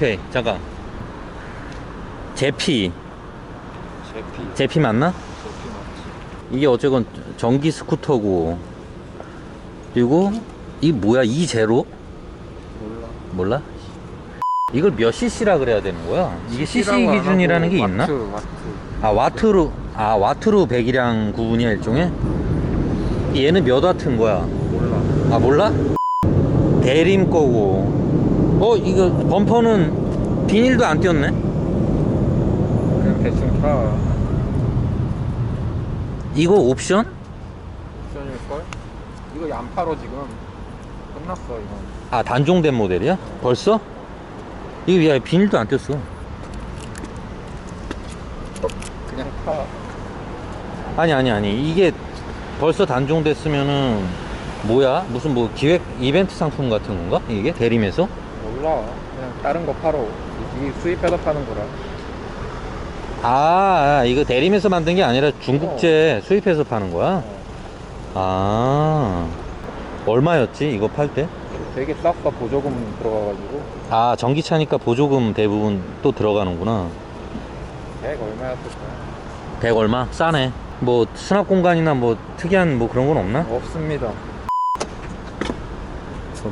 오케이 잠깐 제피 제피 제피 맞나? 제피 맞지 이게 어쨌건 전기 스쿠터고 그리고 이 뭐야 이 제로? 몰라 몰라? 이걸 몇 cc라 그래야 되는 거야? 이게 cc 기준이라는 게 있나? 와트 와트 아 와트로 아 와트로 배기량 구분이야 일종의? 얘는 몇 와트인 거야? 몰라 아 몰라? 대림 거고 어 이거 범퍼는 비닐도 안 띄었네? 그냥 대충 타 이거 옵션? 옵션일걸? 이거 안 팔어 지금 끝났어 이건 아 단종된 모델이야? 벌써? 이거 야 비닐도 안 띄었어 그냥 타 아니 아니 아니 이게 벌써 단종됐으면은 뭐야 무슨 뭐 기획 이벤트 상품 같은 건가 이게 대림에서 몰라. 그냥 다른 거 팔어. 이 수입해서 파는 거라. 아 이거 대림에서 만든 게 아니라 중국제 수입해서 파는 거야? 어. 아 얼마였지 이거 팔 때? 되게 쌌어 보조금 들어가가지고. 아 전기차니까 보조금 대부분 또 들어가는구나. 100 얼마였을 거야? 100 얼마? 싸네. 뭐 수납 공간이나 뭐 특이한 뭐 그런 건 없나? 없습니다.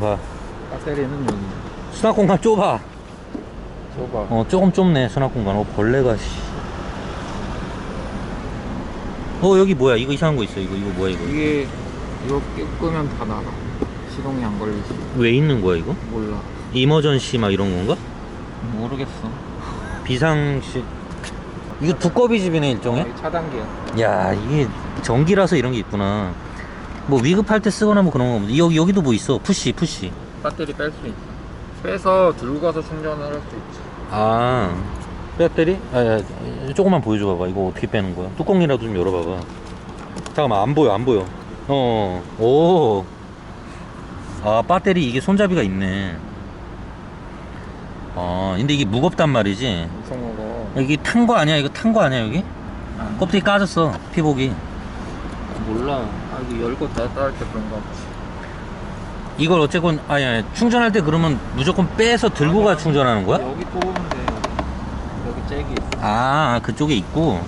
봐. 배터리는 여기 수납 공간 좁아. 좁아. 어 조금 좁네 수납 공간. 어 벌레가 씨. 어 여기 뭐야? 이거 이상한 거 있어. 이거 이거 뭐야 이거? 이게 이거 끄- 끄면 다 나가. 시동이 안 걸리지 왜 있는 거야 이거? 몰라. 이머전시 막 이런 건가? 모르겠어. 비상시 이거 두꺼비 집이네 일종의? 어, 차단기야. 야 이게 전기라서 이런 게 있구나. 뭐 위급할 때 쓰거나 뭐 그런 거 없는데 여기 여기도 뭐 있어? 푸시 푸시. 배터리 뺄 수 있어 빼서 들고 가서 충전을 할 수 있지 아 배터리? 아, 야, 조금만 보여줘 봐봐. 이거 어떻게 빼는 거야? 뚜껑이라도 좀 열어봐봐. 잠깐만 안 보여 안 보여. 어오아 배터리 이게 손잡이가 있네. 아 근데 이게 무겁단 말이지? 엄청 먹어 여기 탄 거 아니야? 이거 탄 거 아니야 여기? 껍데기 까졌어 피복이. 몰라. 아 이거 열고 닫았다 할 때 그런 거 없지 이걸 어쨌건 아니 아니 충전할 때 그러면 무조건 빼서 들고 가 충전하는 거야? 여기 뽑으면 돼 여기 여기 잭이 있어 아 그쪽에 있고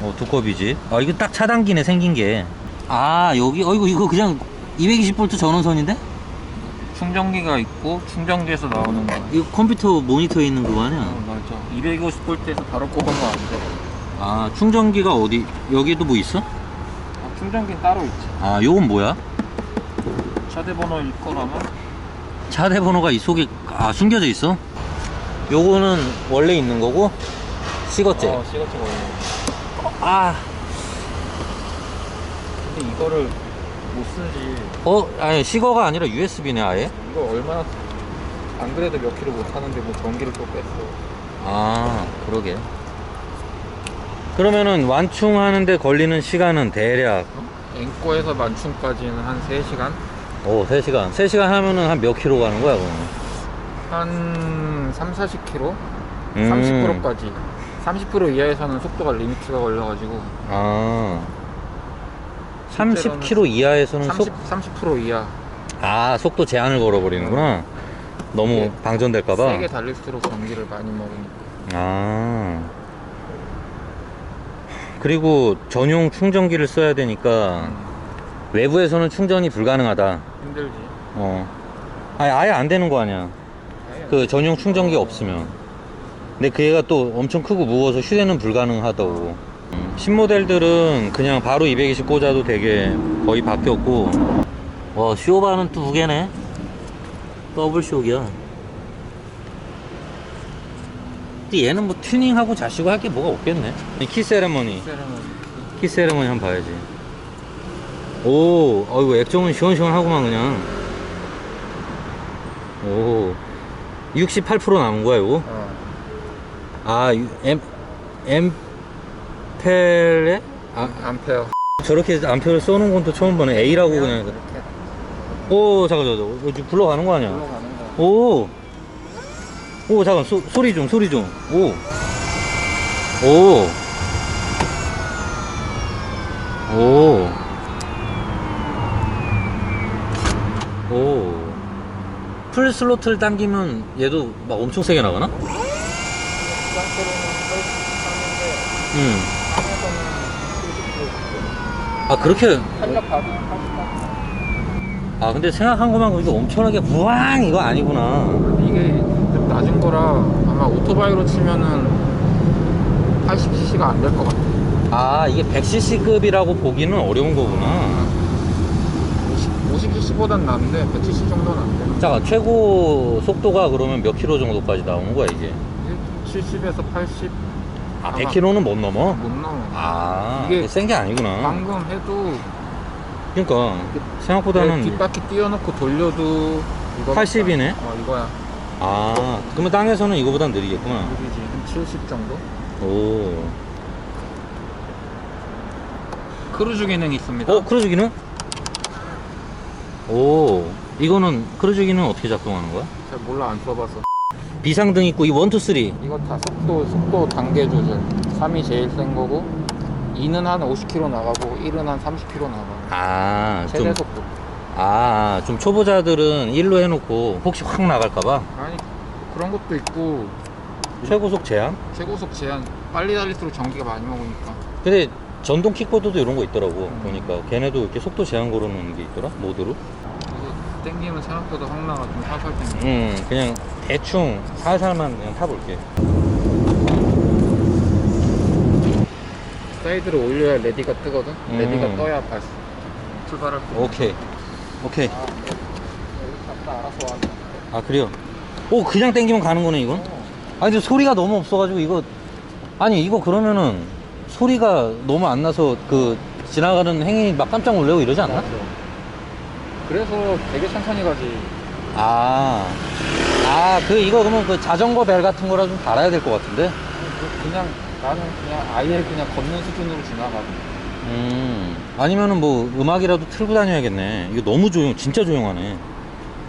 어 두꺼비지 아 이거 딱 차단기네 생긴 게아 여기 어이구 이거 그냥 220V 전원선인데? 충전기가 있고 충전기에서 나오는 거 이거 컴퓨터 모니터에 있는 그거 아니야? 어, 맞아 250V에서 바로 꼽으면 안돼 아 충전기가 어디 여기도 뭐 있어? 아, 충전기는 따로 있지 아 요건 뭐야? 차대 번호일 거라면 차대 번호가 이 속에 아 숨겨져 있어? 요거는 원래 있는 거고 시거째. 어 시거치 걸려 아. 근데 이거를 못 쓰지. 어? 아니 시거가 아니라 USB네 아예? 이거 얼마나 안 그래도 몇 킬로 못 하는데 뭐 전기를 또 뺐어. 아 그러게. 그러면은 완충하는데 걸리는 시간은 대략? 앵꼬에서 만충까지는 한 3시간? 오 3시간. 3시간 하면은 한 몇 킬로 가는 거야 그러면? 한 3, 40km? 음. 30%까지. 30% 이하에서는 속도가 리미트가 걸려가지고. 아. 실제로는 30km 이하에서는 30, 속, 30% 이하. 아 속도 제한을 걸어버리는구나. 너무 방전될까봐? 세게 달릴수록 전기를 많이 먹으니까. 아. 그리고 전용 충전기를 써야 되니까 음, 외부에서는 충전이 불가능하다. 힘들지. 어. 아예, 아예 안 되는 거 아니야. 그 전용 충전기 없으면. 근데 그 애가 또 엄청 크고 무거워서 휴대는 불가능하다고. 음, 신모델들은 그냥 바로 220 꽂아도 되게 거의 바뀌었고. 와 쇼바는 또 두 개네? 더블 쇼기야. 근데 얘는 뭐 튜닝하고 자시고 할 게 뭐가 없겠네? 키 세레머니. 키 세레머니 한번 봐야지 오 어이구 액정은 시원시원하구만 그냥 오 68% 남은 거야 이거 어. 아 유- 엠 엠페레 아 암페어 저렇게 암페를 써놓은 건 또 처음 보네 A라고 그냥 이렇게 오 잠깐 잠깐 잠깐. 이거 굴러가는 거 아니야 올라가는 거 오. 오, 잠깐, 소, 소리 좀, 소리 좀. 오. 오. 오. 오. 풀 슬로틀 당기면 얘도 막 엄청 세게 나가나? 부상체로는 83인데 응. 안에서는 70kg. 아 그렇게 탄력 받은 88. 아 근데 생각한 것만 보니까 엄청나게 부왕 이거 아니구나. 이게 좀 낮은 거라 아마 오토바이로 치면은 80cc가 안 될 것 같아. 아 이게 100cc급이라고 보기는 어려운 거구나. 50cc보단 나은데 170 정도는 안 돼. 자 최고 속도가 그러면 몇 킬로 정도까지 나오는 거야 이게? 70에서 80아 아마- 100킬로는 못 넘어? 못 넘어. 아 이게 센 게 아니구나. 방금 해도 그러니까 생각보다는 뒷바퀴 띄워놓고 돌려도 이거 80 이네? 어 이거야. 아 그러면 땅에서는 이거보단 느리겠구나. 느리지 한 70 정도. 오. 크루즈 기능이 있습니다. 어 크루즈 기능? 오 이거는 크루즈 기능 어떻게 작동하는 거야? 잘 몰라 안 써봐서. 비상등 있고 이 원투 쓰리. 이거 다 속도 속도 단계 조절. 3이 제일 센 거고 2는 한 50km 나가고 1은 한 30km 나가. 아좀 최대 속도. 아, 좀 초보자들은 1로 해놓고 혹시 확 나갈까봐 아니 그런 것도 있고 최고속 제한? 최고속 제한 빨리 달릴수록 전기가 많이 먹으니까. 근데 전동 킥보드도 이런 거 있더라고 음. 보니까 걔네도 이렇게 속도 제한 걸어놓는 게 있더라 모드로 땡기면 생각보다 확 나가 좀 살살 땡겨. 음 그냥 대충 살살만 그냥 타볼게 사이드로 올려야 레디가 뜨거든. 음. 레디가 떠야 발 출발할 수. 오케이 오케이 아, 갔다 알아서 와. 아 그래요 오 그냥 땡기면 가는 거네 이건 아니 근데 소리가 너무 없어가지고 이거 아니 이거 그러면은 소리가 너무 안 나서 그 지나가는 행인이 막 깜짝 놀래고 이러지 않나? 그래서 되게 천천히 가지. 아, 아, 그, 이거 그러면 그 자전거 벨 같은 거라 좀 달아야 될 것 같은데? 그냥 나는 그냥 아예 그냥 걷는 수준으로 지나가. 음, 아니면은 뭐 음악이라도 틀고 다녀야겠네. 이거 너무 조용, 진짜 조용하네.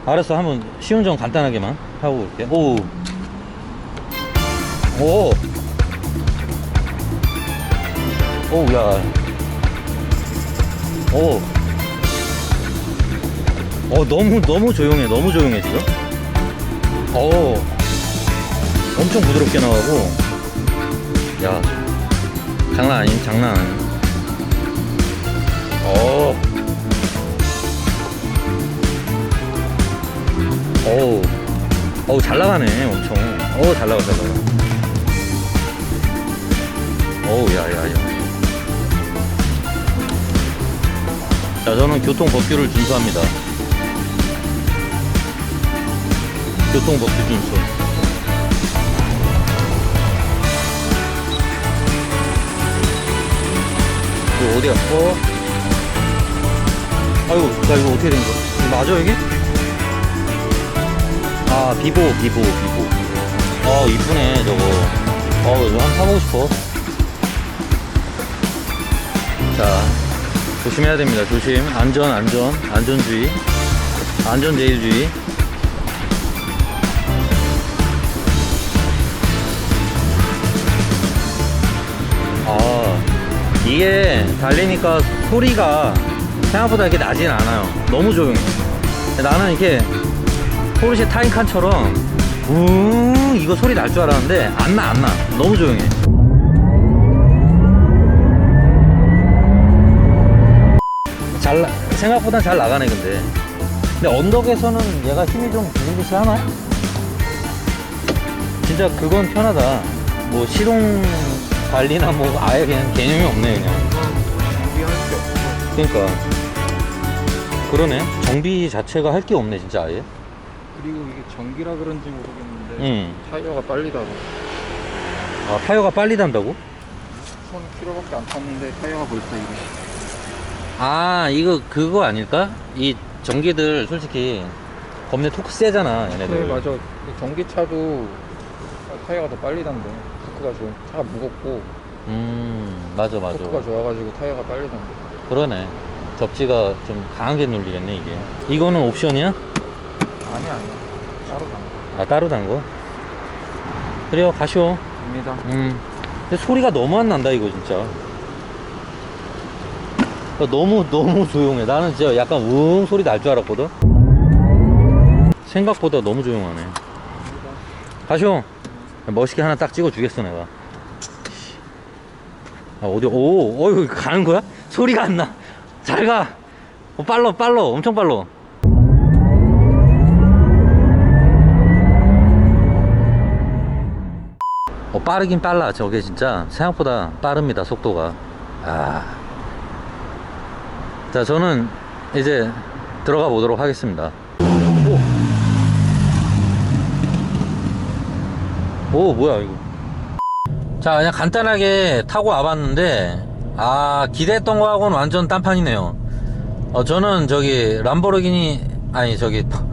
알았어, 한번 시운전 간단하게만 하고 올게. 오, 오, 오, 야, 오, 어, 너무, 너무 조용해, 너무 조용해, 지금. 어, 엄청 부드럽게 나가고, 야, 장난 아닌, 장난 아닌. 어. 어우. 어우, 잘 나가네, 엄청. 어우, 잘 나가, 잘 나가. 어우, 야, 야, 야. 자, 저는 교통 법규를 준수합니다. 교통 법규 준수. 이거 어디야? 어? 아이고, 나 이거 어떻게 된 거야? 이거 맞아, 여기? 아, 비보, 비보, 비보. 어, 이쁘네, 저거. 어, 이거 한번 사보고 싶어. 자, 조심해야 됩니다. 조심. 안전, 안전, 안전주의. 안전 제일주의. 아, 이게 달리니까 소리가 생각보다 이렇게 나진 않아요. 너무 조용해. 나는 이렇게 포르쉐 타이칸처럼 웅 이거 소리 날 줄 알았는데 안 나, 안 나. 너무 조용해. 잘, 나- 생각보다 잘 나가네, 근데. 근데 언덕에서는 얘가 힘이 좀 부진 듯이 하나? 진짜 그건 편하다. 뭐 시동 관리나 뭐 아예 그냥 개념이 없네, 그냥. 준비할 게 없어. 그러니까 그러네 정비 자체가 할 게 없네 진짜 아예 그리고 이게 전기라 그런지 모르겠는데 응. 타이어가 빨리 닳아. 아 타이어가 빨리 단다고? 1000km밖에 안 탔는데 타이어가 벌써 이래. 아 이거 그거 아닐까? 이 전기들 솔직히 겁내 토크 세잖아 얘네들 네 맞아. 이 전기차도 타이어가 더 빨리 단대. 토크가 좋아. 차가 무겁고 음 맞아 맞아 토크가 좋아가지고 타이어가 빨리 단대. 그러네 접지가 좀 강하게 눌리겠네 이게 이거는 옵션이야? 아니야 아니야. 따로 단 아 따로 단거? 그래요 가시오 겁니다. 음. 근데 소리가 너무 안 난다 이거 진짜. 너무 너무 조용해. 나는 진짜 약간 웅 소리 날 줄 알았거든. 생각보다 너무 조용하네. 가쇼. 멋있게 하나 딱 찍어 주겠어 내가. 아 어디 오 어이 가는 거야? 소리가 안 나. 잘 가. 어, 빨로 빨로 엄청 빨로. 어 빠르긴 빨라 저게 진짜 생각보다 빠릅니다 속도가. 아. 자 저는 이제 들어가 보도록 하겠습니다. 오. 뭐야 이거. 자 그냥 간단하게 타고 와봤는데 아 기대했던 거하고는 완전 딴판이네요. 어 저는 저기 람보르기니 아니 저기 포-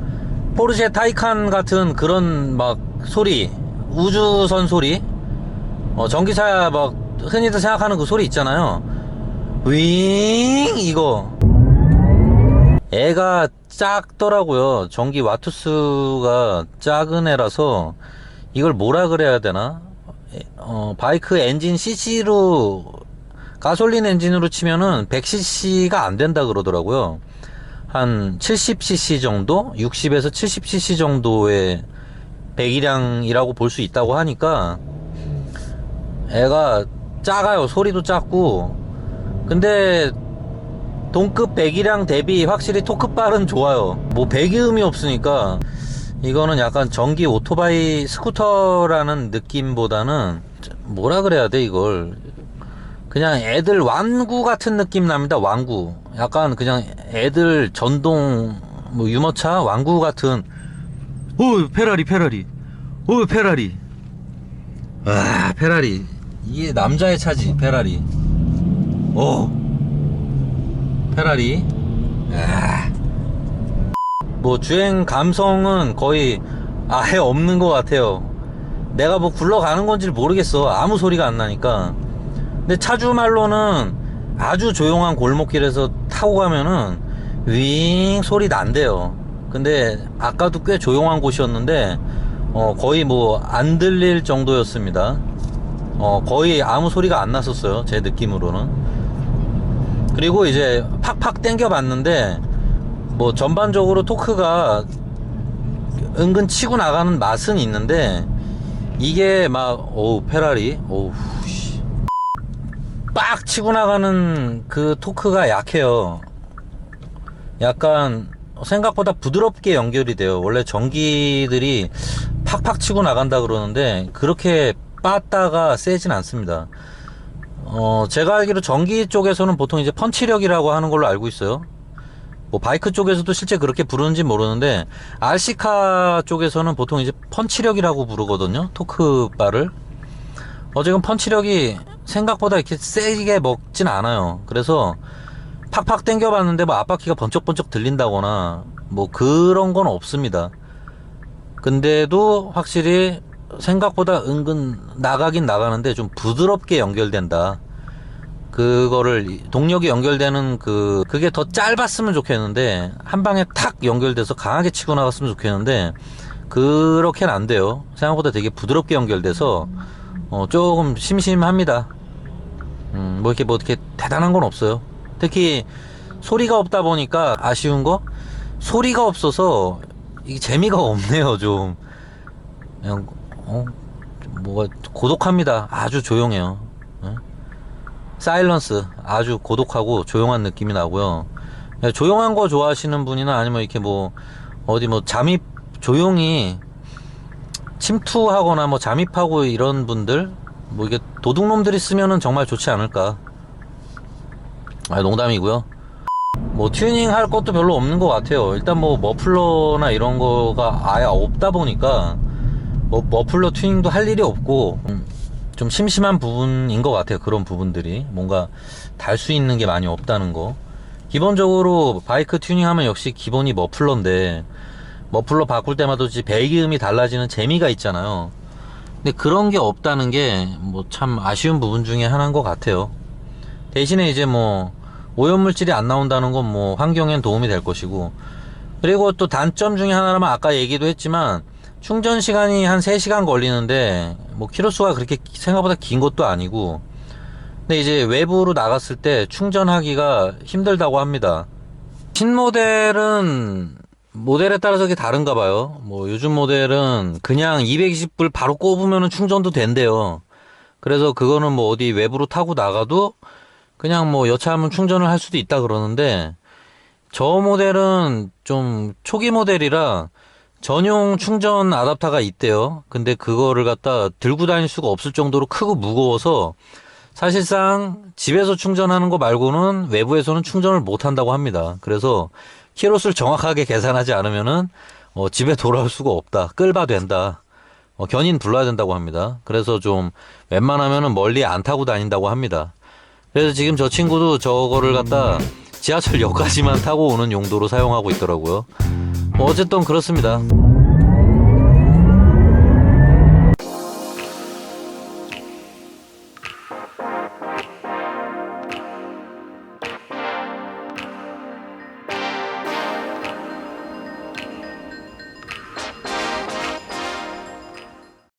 포르쉐 타이칸 같은 그런 막 소리 우주선 소리 어 전기차 막 흔히들 생각하는 그 소리 있잖아요 윙 이거 애가 작더라고요 전기 와트수가 작은 애라서 이걸 뭐라 그래야 되나? 어, 바이크 엔진 cc로 가솔린 엔진으로 치면은 100cc가 안 된다 그러더라고요. 한 70cc 정도, 60에서 70cc 정도의 배기량이라고 볼 수 있다고 하니까 애가 작아요. 소리도 작고. 근데 동급 배기량 대비 확실히 토크빨은 좋아요. 뭐 배기음이 없으니까 이거는 약간 전기 오토바이 스쿠터라는 느낌보다는 뭐라 그래야 돼 이걸? 그냥 애들 완구 같은 느낌 납니다 완구. 약간 그냥 애들 전동 뭐 유모차? 완구 같은. 오 페라리 페라리. 오 페라리. 와 페라리. 이게 남자의 차지 페라리 오 페라리 아. 뭐 주행 감성은 거의 아예 없는 것 같아요. 내가 뭐 굴러가는 건지 모르겠어. 아무 소리가 안 나니까. 근데 차주 말로는 아주 조용한 골목길에서 타고 가면은 윙 소리 난대요. 근데 아까도 꽤 조용한 곳이었는데 어 거의 뭐 안 들릴 정도였습니다. 어 거의 아무 소리가 안 났었어요. 제 느낌으로는. 그리고 이제 팍팍 땡겨 봤는데 뭐 전반적으로 토크가 은근 치고 나가는 맛은 있는데 이게 막 오우 페라리? 씨. 빡 치고 나가는 그 토크가 약해요. 약간 생각보다 부드럽게 연결이 돼요. 원래 전기들이 팍팍 치고 나간다 그러는데 그렇게 빠따가 세진 않습니다 어 제가 알기로 전기 쪽에서는 보통 이제 펀치력이라고 하는 걸로 알고 있어요. 뭐 바이크 쪽에서도 실제 그렇게 부르는지 모르는데 RC카 쪽에서는 보통 이제 펀치력이라고 부르거든요 토크 바를. 어쨌든 펀치력이 생각보다 이렇게 세게 먹진 않아요. 그래서 팍팍 당겨봤는데 뭐 앞바퀴가 번쩍번쩍 들린다거나 뭐 그런 건 없습니다. 근데도 확실히 생각보다 은근 나가긴 나가는데 좀 부드럽게 연결된다 그거를 동력이 연결되는 그 그게 더 짧았으면 좋겠는데 한 방에 탁 연결돼서 강하게 치고 나갔으면 좋겠는데 그렇게는 안 돼요. 생각보다 되게 부드럽게 연결돼서 어 조금 심심합니다. 음, 뭐 이렇게 뭐 이렇게 대단한 건 없어요. 특히 소리가 없다 보니까 아쉬운 거 소리가 없어서 이게 재미가 없네요. 좀 그냥 어 뭐가 고독합니다. 아주 조용해요. 예? 사일런스 아주 고독하고 조용한 느낌이 나고요. 네, 조용한 거 좋아하시는 분이나 아니면 이렇게 뭐 어디 뭐 잠입 조용히 침투하거나 뭐 잠입하고 이런 분들 뭐 이게 도둑놈들이 쓰면은 정말 좋지 않을까. 아 농담이고요. 뭐 튜닝 할 것도 별로 없는 것 같아요. 일단 뭐 머플러나 이런 거가 아예 없다 보니까 뭐 머플러 튜닝도 할 일이 없고 음, 좀 심심한 부분인 것 같아요. 그런 부분들이 뭔가 달 수 있는 게 많이 없다는 거. 기본적으로 바이크 튜닝 하면 역시 기본이 머플러인데 머플러 바꿀 때마다 배기음이 달라지는 재미가 있잖아요. 근데 그런 게 없다는 게 뭐 참 아쉬운 부분 중에 하나인 것 같아요. 대신에 이제 뭐 오염물질이 안 나온다는 건 뭐 환경엔 도움이 될 것이고 그리고 또 단점 중에 하나라면 아까 얘기도 했지만 충전 시간이 한 3시간 걸리는데 뭐 키로수가 그렇게 생각보다 긴 것도 아니고 근데 이제 외부로 나갔을 때 충전하기가 힘들다고 합니다. 신모델은 모델에 따라서 이게 다른가 봐요. 뭐 요즘 모델은 그냥 220불 바로 꼽으면 충전도 된대요. 그래서 그거는 뭐 어디 외부로 타고 나가도 그냥 뭐 여차하면 충전을 할 수도 있다 그러는데 저 모델은 좀 초기 모델이라 전용 충전 아답터가 있대요. 근데 그거를 갖다 들고 다닐 수가 없을 정도로 크고 무거워서 사실상 집에서 충전하는 거 말고는 외부에서는 충전을 못 한다고 합니다. 그래서 키로수를 정확하게 계산하지 않으면은 어, 집에 돌아올 수가 없다. 끌바 된다. 어, 견인 불러야 된다고 합니다. 그래서 좀 웬만하면은 멀리 안 타고 다닌다고 합니다. 그래서 지금 저 친구도 저거를 갖다 지하철역까지만 타고 오는 용도로 사용하고 있더라고요. 뭐 어쨌든 그렇습니다.